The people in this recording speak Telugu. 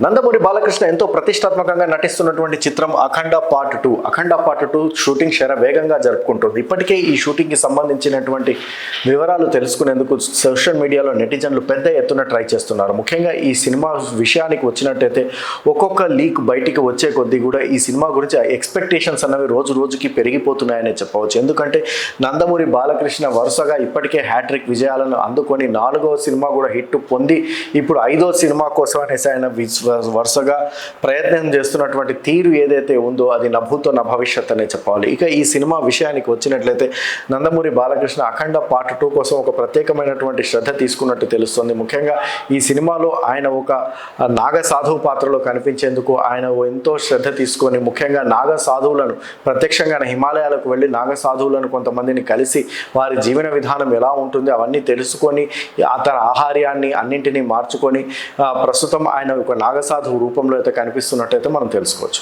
నందమూరి బాలకృష్ణ ఎంతో ప్రతిష్టాత్మకంగా నటిస్తున్నటువంటి చిత్రం Akhanda part two. Akhanda part two shooting శర వేగంగా జరుపుకుంటుంది. ఇప్పటికే ఈ షూటింగ్కి సంబంధించినటువంటి వివరాలు తెలుసుకునేందుకు సోషల్ మీడియాలో నెటిజన్లు పెద్ద ఎత్తున ట్రై చేస్తున్నారు. ముఖ్యంగా ఈ సినిమా విషయానికి వచ్చినట్టయితే ఒక్కొక్క లీక్ బయటికి వచ్చే కొద్దీ కూడా ఈ సినిమా గురించి ఎక్స్పెక్టేషన్స్ అన్నవి రోజు రోజుకి పెరిగిపోతున్నాయనే చెప్పవచ్చు. ఎందుకంటే నందమూరి బాలకృష్ణ వరుసగా ఇప్పటికే హ్యాట్రిక్ విజయాలను అందుకొని నాలుగో సినిమా కూడా హిట్ పొంది ఇప్పుడు ఐదో సినిమా కోసం అనేసి ఆయన వరుసగా ప్రయత్నం చేస్తున్నటువంటి తీరు ఏదైతే ఉందో అది నభూతో నా భవిష్యత్ అనే చెప్పాలి. ఇక ఈ సినిమా విషయానికి వచ్చినట్లయితే నందమూరి బాలకృష్ణ అఖండ పార్ట్ టూ కోసం ఒక ప్రత్యేకమైనటువంటి శ్రద్ధ తీసుకున్నట్టు తెలుస్తుంది. ముఖ్యంగా ఈ సినిమాలో ఆయన ఒక నాగ సాధువు పాత్రలో కనిపించేందుకు ఆయన ఎంతో శ్రద్ధ తీసుకొని ముఖ్యంగా నాగ సాధువులను ప్రత్యక్షంగా హిమాలయాలకు వెళ్ళి నాగ సాధువులను కొంతమందిని కలిసి వారి జీవన విధానం ఎలా ఉంటుంది అవన్నీ తెలుసుకొని అతని ఆహార్యాన్ని అన్నింటినీ మార్చుకొని ప్రస్తుతం ఆయన ఒక నాగ నాగసాధువు రూపంలో అయితే కనిపిస్తున్నట్టయితే మనం తెలుసుకోవచ్చు.